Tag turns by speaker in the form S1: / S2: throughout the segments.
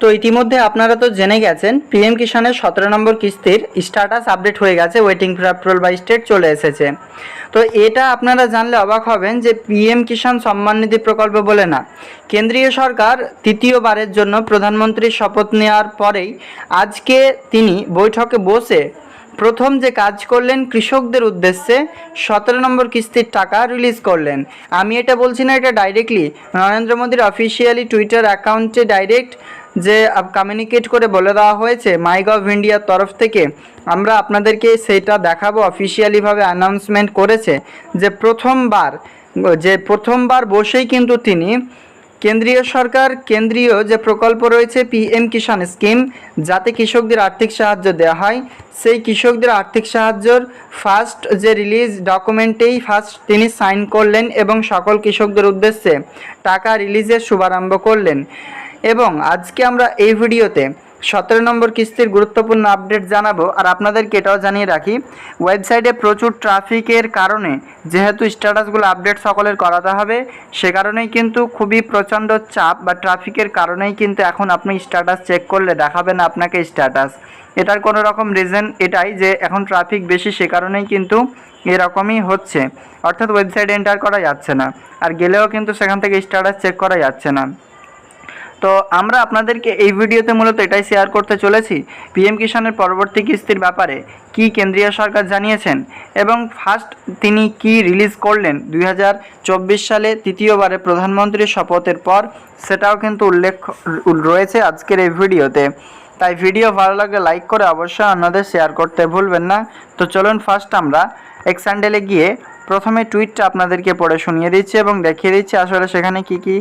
S1: তো ইতিমধ্যে আপনারা তো জেনে গেছেন, পিএম কিষানের সতেরো নম্বর কিস্তির স্ট্যাটাস আপডেট হয়ে গেছে waiting for approval by state চলে এসেছে। তো এটা আপনারা জানলে অবাক হবেন যে পিএম কিষাণ সম্মান নিধি প্রকল্প বলে না। কেন্দ্রীয় সরকার তৃতীয়বারের জন্য প্রধানমন্ত্রীর শপথ নেওয়ার পরেই আজকে তিনি বৈঠকে বসে প্রথম যে কাজ করলেন কৃষকদের উদ্দেশ্যে সতেরো নম্বর কিস্তির টাকা রিলিজ করলেন। আমি এটা বলছি না, এটা ডাইরেক্টলি নরেন্দ্র মোদীর অফিসিয়ালি টুইটার অ্যাকাউন্টে ডাইরেক্ট যে কমিউনিকেট করে বলে দেওয়া হয়েছে মাই গভ ইন্ডিয়ার তরফ থেকে, আমরা আপনাদেরকে সেটা দেখাবো অফিসিয়ালিভাবে অ্যানাউন্সমেন্ট করেছে যে প্রথমবার যে প্রথমবার বসেই কিন্তু তিনি কেন্দ্রীয় সরকার, কেন্দ্রীয় যে প্রকল্প রয়েছে পিএম কিষাণ স্কিম যাতে কৃষকদের আর্থিক সাহায্য দেওয়া হয়, সেই কৃষকদের আর্থিক সাহায্যর ফার্স্ট যে রিলিজ ডকুমেন্টেই ফার্স্ট তিনি সাইন করলেন এবং সকল কৃষকদের উদ্দেশ্যে টাকা রিলিজের শুভারম্ভ করলেন। এবং আজকে আমরা এই ভিডিওতে সতেরো নম্বর কিস্তির গুরুত্বপূর্ণ আপডেট জানাব। আর আপনাদেরকে এটাও জানিয়ে রাখি ওয়েবসাইটে প্রচুর ট্রাফিকের কারণে যেহেতু স্ট্যাটাসগুলো আপডেট সকলের করাতে হবে, সে কারণেই কিন্তু খুবই প্রচণ্ড চাপ বা ট্রাফিকের কারণেই কিন্তু এখন আপনি স্ট্যাটাস চেক করলে দেখাবে না আপনাকে স্ট্যাটাস এটার কোনো রকম রিজন এটাই যে এখন ট্রাফিক বেশি, সে কারণেই কিন্তু এরকমই হচ্ছে। অর্থাৎ ওয়েবসাইটে এন্টার করা যাচ্ছে না। আর গেলেও কিন্তু সেখান থেকে স্ট্যাটাস চেক করা যাচ্ছে না। তো আমরা আপনাদেরকে এই ভিডিওতে মূলত এটাই শেয়ার করতে চলেছি পিএম কিষাণের পরবর্তী কিস্তির ব্যাপারে কি কেন্দ্রীয় সরকার জানিয়েছেন এবং ফার্স্ট তিনি কি রিলিজ করলেন দুই হাজার চব্বিশ সালে তৃতীয়বারে প্রধানমন্ত্রীর শপথের পর সেটাও কিন্তু উল্লেখ রয়েছে আজকের এই ভিডিওতে। তাই ভিডিও ভালো লাগলে লাইক করে অবশ্যই অন্যদের শেয়ার করতে ভুলবেন না। তো চলুন ফার্স্ট আমরা এক স্যান্ডেলে গিয়ে প্রথমে টুইটটা আপনাদেরকে পড়ে শুনিয়ে দিচ্ছি এবং দেখিয়ে দিচ্ছি আসলে সেখানে কি কি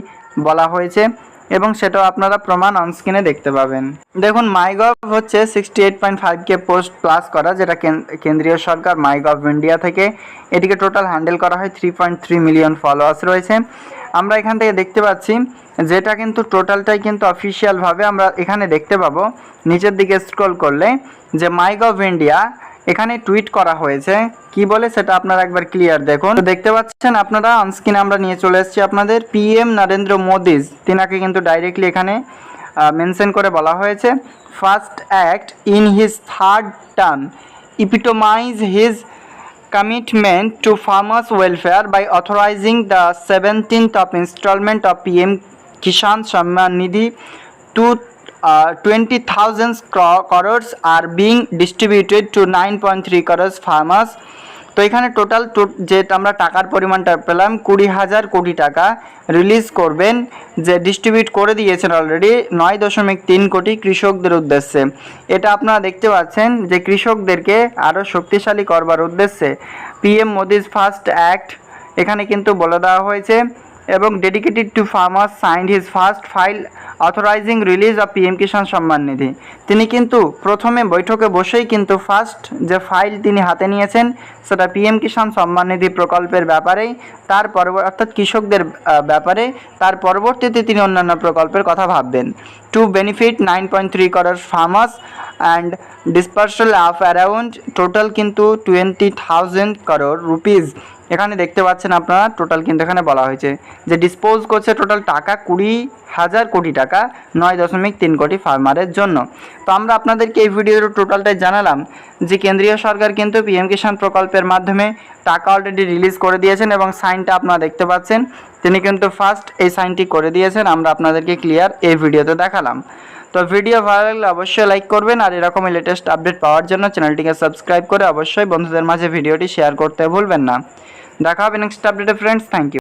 S1: বলা হয়েছে। এবং সেটাও আপনারা প্রমাণ অনস্ক্রিনে দেখতে পাবেন। দেখুন মাইগভ হচ্ছে সিক্সটি এইট পয়েন্ট ফাইভ কে পোস্ট প্লাস করা, যেটা কেন- কেন্দ্রীয় সরকার মাইগভ ইন্ডিয়া থেকে। এটিকে টোটাল হ্যান্ডেল করা হয় three point three million followers রয়েছে। আমরা এখান থেকে দেখতে পাচ্ছি, যেটা কিন্তু টোটালটাই কিন্তু অফিসিয়ালভাবে আমরা এখানে দেখতে পাবো। নিচের দিকে স্ক্রল করলে যে মাইগভ ইন্ডিয়া এখানে টুইট করা হয়েছে। কি বলে সেটা আপনারা একবার ক্লিয়ার দেখুন। দেখতে পাচ্ছেন আপনারা আনস্ক্রিন আমরা নিয়ে চলে এসেছি আপনাদের। পি এম নরেন্দ্র মোদিজ তিনাকে কিন্তু ডাইরেক্টলি এখানে মেনশন করে বলা হয়েছে। First act in his third term epitomize his commitment to farmers welfare by authorizing the seventeenth of installment of P M Kisan Samman Nidhi to twenty thousand crore being distributed to nine point three crores farmers তো এখানে total যে আমরা টাকার পরিমাণটা পেলাম কুড়ি হাজার কোটি টাকা রিলিজ করবেন, যে ডিস্ট্রিবিউট করে দিয়েছেন অলরেডি নয় দশমিক তিন কোটি কৃষকদের উদ্দেশ্যে। এটা আপনারা দেখতে পাচ্ছেন যে কৃষকদেরকে আরও শক্তিশালী করবার উদ্দেশ্যে পিএম মোদিজ ফার্স্ট অ্যাক্ট এখানে কিন্তু বলে দেওয়া হয়েছে এবং dedicated to farmers signed his first file authorizing release of PM Kisan Samman Nidhi তিনি কিন্তু প্রথমে বৈঠকে বসেই কিন্তু ফার্স্ট যে ফাইল তিনি হাতে নিয়েছেন, সেটা পিএম কিষাণ সম্মান নিধি প্রকল্পের ব্যাপারেই তার পরবর্তী অর্থাৎ কৃষকদের ব্যাপারে, তার পরবর্তীতে তিনি অন্যান্য প্রকল্পের কথা ভাববেন। To benefit nine point three crore farmers and dispersal of around total কিন্তু টোয়েন্টি থাউজেন্ড করোর রুপিজ এখানে দেখতে পাচ্ছেন আপনারা টোটাল কিন্তু এখানে বলা হয়েছে যে ডিসপোজ করছে টোটাল টাকা কুড়ি হাজার কোটি টাকা, নয় দশমিক তিন কোটি ফার্মারের জন্য। তো আমরা আপনাদেরকে এই ভিডিওর টোটালটাই জানালাম যে কেন্দ্রীয় সরকার কিন্তু পিএম কিষাণ প্রকল্পের মাধ্যমে টাকা অলরেডি রিলিজ করে দিয়েছেন এবং সাইনটা আপনারা দেখতে পাচ্ছেন। তিনি কিন্তু ফার্স্ট এই সাইনটি করে দিয়েছেন, আমরা আপনাদেরকে ক্লিয়ার এই ভিডিওতে দেখালাম। তো ভিডিও ভালো লাগলে অবশ্যই লাইক করবেন আর এরকমই লেটেস্ট আপডেট পাওয়ার জন্য চ্যানেলটিকে সাবস্ক্রাইব করে অবশ্যই বন্ধুদের মাঝে ভিডিওটি শেয়ার করতে ভুলবেন না। দেখা হবে নেক্সট আপডেটে ফ্রেন্ডস থ্যাংক ইউ